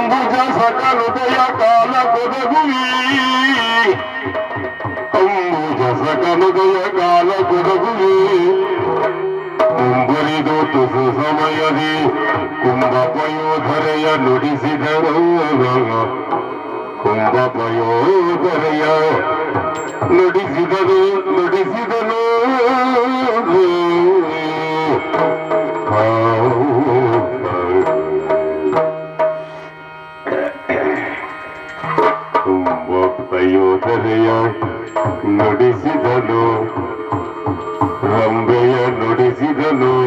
ಅಂಬುಜ ಸಕಲುದಯ ಕಾಲ ಕೊದಗುವಿ ಅಂಬುಜ ಸಕಲುದಯ ಕಾಲ ಕೊದಗುವಿ ಮುಂಬರಿದು ತುಸು ಸಮಯದಿ ಕುಂಭ ಪಯೋಧರೆಯ ನುಡಿಸಿದರು ಕುಂಭ ಪಯೋಧರೆಯ ನುಡಿಸಿದರು ನುಡಿಸಿದನು ಪಯೋಧರೆಯ ನುಡಿಸಿದನು. ರಂಬೆಯ ನುಡಿಸಿದನು.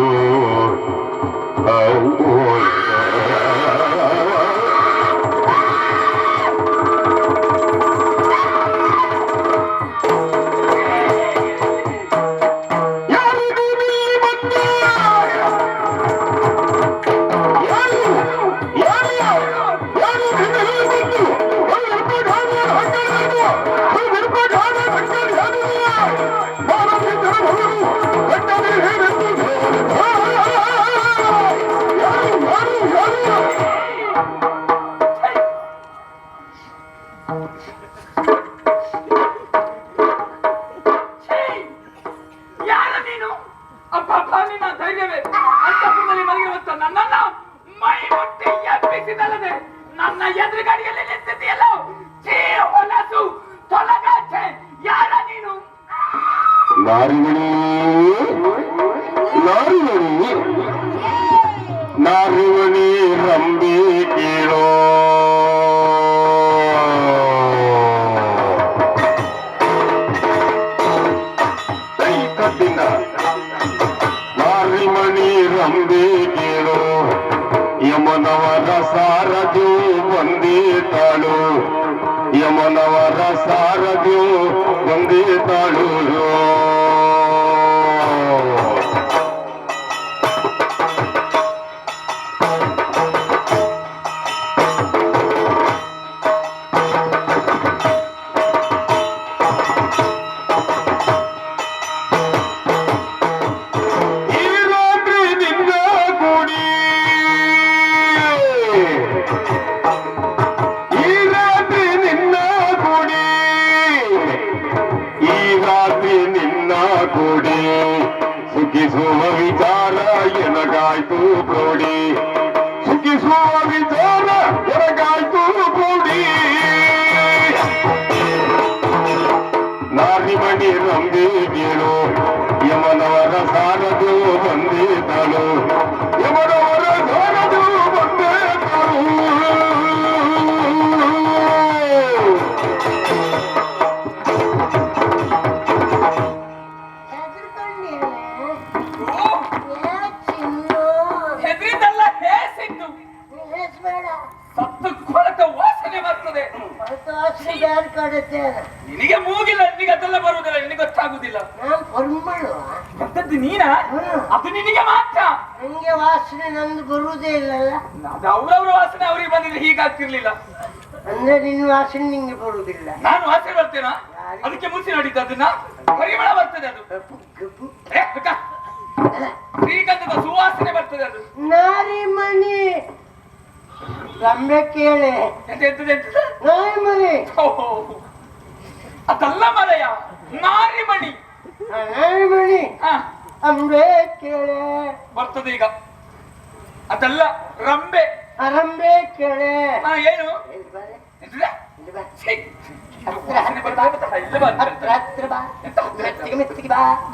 ನನ್ನ ಎದುರುಗಡೆಯಲ್ಲಿ ನಿಂತಿದೆಯಲ್ಲ ಛೀ ಹೊಲಸು. ನಾರಿಮಣಿ ನಾರಿಮಣಿ ನಾರಿಮಣಿ ರಂಬಿ ಕೇಳೋ ಕೈ ಕಟ್ಟಿನ ನಾರಿಮಣಿ ರಂಬಿ ಕೇಳೋ ಯಮನವರ ಸಾರಥಿ ಬಂದಿತಾಳು ಯಮನವರ ಸಾರಥಿ ಬಂದಿತಾಳು ನಿನ್ನ ಕೂಡಿ ಸುಖಿಸುವ ವಿಚಾರ ಎನಗಾಯ್ತು ಪ್ರೌಢಿ ಸುಖಿಸುವ ವಿಚಾರ ನಿನಗೆ ಮೂಗಿಲ್ಲ ನಿನಗೆ ಅದೆಲ್ಲ ಬರುವುದಿಲ್ಲ ನಿನಗೆ ಗೊತ್ತಾಗುದಿಲ್ಲ ನೀನಾ ಹ್ಮ್. ಅದು ನಿನಗೆ ಮಾತ್ರ. ನಂಗೆ ವಾಸನೆ ನಂದು ಬರುವುದೇ ಇಲ್ಲಲ್ಲ? ಅದು ಅವ್ರವ್ರ ವಾಸನೆ ಅವ್ರಿಗೆ ಬಂದಿದ್ರೆ ಹೀಗಾಗ್ತಿರ್ಲಿಲ್ಲ. ಅಂದ್ರೆ ನಿನ್ನ ವಾಸನೆ ನಿಂಗೆ ಬರುವುದಿಲ್ಲ. ನಾನು ವಾಸನೆ ಬರ್ತೇನಾ? ಅದಕ್ಕೆ ಮುಸಿ ನೋಡಿದ್ದು ಅದನ್ನ? ಪರಿಮಳ ಬರ್ತದೆ ಅದು. ಶ್ರೀಗಂಧದ ಸುವಾಸನೆ ಬರ್ತದೆ ಅದು. ನಾರಿಮಣಿ ರಂಬೆ ಕೇಳೆ. ನಾರಿಮಣಿ ಓಹೋ. ಅದಲ್ಲ ಮರೆಯ. ನಾರಿಮಣಿ ಮಣಿ. ನಾರಿಮಣಿ ಹ ಅಂಬೆ ಕೇಳೆ. ಬರ್ತದೆ ಈಗ. ಅದಲ್ಲ ರಂಬೆ. ಅರಂಬೆ ಕೇಳೆ. ಏನು? ಹತ್ರ, ಹತ್ರ ಬಾ.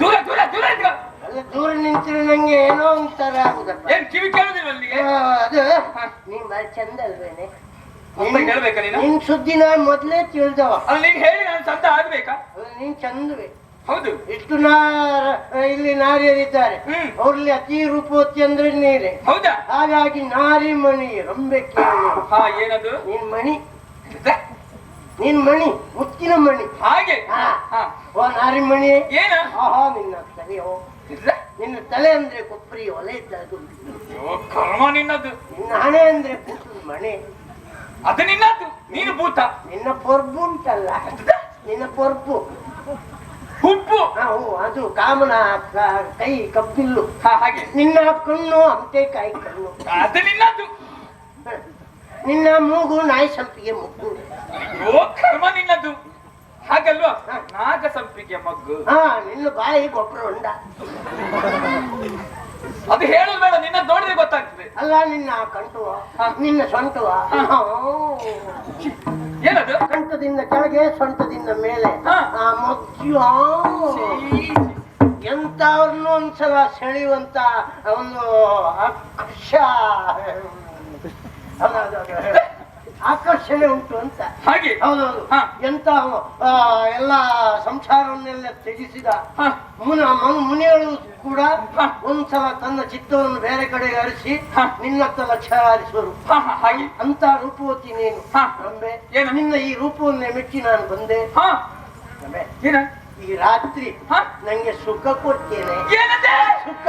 ದೂರ ದೂರ ದೂರ ಅಲ್ಲ ದೂರ ನಿಂತರೆ ನಂಗೆ ಏನೋ ಒಂಥರ ಆಗುದಪ್ಪ. ಏನ್ ಕಿವಿ ಕೇಳುದಿಲ್ಲ ಅಲ್ಲಿಗೆ? ಆ, ಅದು. ನೀನ್ ಬಾರಿ ಚಂದ ಅಲ್ವೇನೆ ಹೇಳ್ಬೇಕಾ ನೀನು? ನಿನ್ ಸುದ್ದಿ ನಾನ್ ಮೊದ್ಲೇ ತಿಳಿದವ. ಅಲ್ಲಿ ನೀನ್ ಹೇಳಿ ನಾನು ಸಂತ ಆಗ್ಬೇಕಾ? ಅದು ನೀನ್ ಚಂದವೇ. ಹೌದು. ಇಷ್ಟು ನಾರ ಇಲ್ಲಿ ನಾರಿಯರಿದ್ದಾರೆ. ಹ್ಮ್. ಅವ್ರಲ್ಲಿ ಅತಿ ರೂಪವತಿ ಅಂದ್ರೆ ನೀರೇ. ಹೌದಾ? ಹಾಗಾಗಿ ನಾರಿ ಮಣಿ ರಂಬೆ ಕೇಳಿ. ಹಾ ಏನದು? ನಿನ್ ಮಣಿ? ನಿನ್ ಮಣಿ ಮುತ್ತಿನ ಮಣಿ. ಹಾಗೆ? ಓ ನಾರಿ ಮಣಿ. ಏನ? ಆಹಾ ನಿನ್ನ ತಲೆಯೋ? ನಿನ್ನ ತಲೆ ಅಂದ್ರೆ ಕೊಬ್ಬರಿ ಒಲೆ ಇದ್ದದು ಓ, ಕರ್ಮ ನಿನ್ನದು. ನಿನ್ನ ಹಣೆ ಅಂದ್ರೆ ಪುಟ್ಟದ ಮಣೆ. ಅದು ನಿನ್ನದು. ನೀನು ಭೂತ. ನಿನ್ನ ಪೊರ್ಬು ಉಂಟಲ್ಲ? ನಿನ್ನ ಪೊರ್ಬು ಹುಬ್ಬು. ಅದು ಕಾಮನ ಕೈ ಕಪ್ಪಿಲ್ಲು ಹಾಗೆ. ನಿನ್ನ ಕಣ್ಣು ಅಂತೆ ಕಾಯಿ ಕಣ್ಣು. ಅದು ನಿನ್ನದು. ನಿನ್ನ ಮೂಗು ನಾಯಿ ಸಂಪಿಗೆ ಮುಗ್ಗು. ಓ ಕರ್ಮ ನಿನ್ನದು. ಹಾಗಲ್ವಾ? ನಾಗ ಸಂಪಿಗೆ ಮಗ್ಗು. ಹಾ ನಿನ್ನ ಬಾಯಿ ಗೊಬ್ಬರ ಉಂಡ. ಅದು ಹೇಳಲ್ ಬೇಡ ನಿನ್ನ ನೋಡಿದ್ರೆ ಗೊತ್ತಾಗ್ತದೆ. ಅಲ್ಲ ನಿನ್ನ ಕಂಟುವ. ನಿನ್ನ ಸೊಂಟುವ ಹಾ. ಏನದು? ಕಂಠದಿಂದ ಕೆಳಗೆ ಸೊಂಟದಿಂದ ಮೇಲೆ. ಆ ಮಗ್ಗು. ಎಂತವ್ರನ್ನೂ ಒಂದ್ಸಲ ಸೆಳೆಯುವಂತ ಒಂದು ಹೌದೌದು. ಆಕರ್ಷಣೆ ಉಂಟು ಅಂತ. ಹಾಗೆ? ಹೌದೌದು. ಎಂತ ಎಲ್ಲ ಸಂಸಾರವನ್ನೆಲ್ಲ ತ್ಯಜಿಸಿದ ಮುನ ಮನು- ಮುನಿಗಳು ಕೂಡ. ಒಂದ್ಸಲ ತನ್ನ ಚಿತ್ತವನ್ನು ಬೇರೆ ಕಡೆ ಹರಿಸಿ. ನಿನ್ನತ್ತ ಲಕ್ಷ ಹರಿಸುವರು ಹಾಗೆ? ಅಂತ ರೂಪವತಿ ನೀನು. ಏನು? ನಿನ್ನ ಈ ರೂಪವನ್ನೇ ಮೆಚ್ಚಿ ನಾನು ಬಂದೆ. ಈ ರಾತ್ರಿ ನಂಗೆ ಸುಖ ಕೊಡ್ತೇನೆ. ಸುಖ.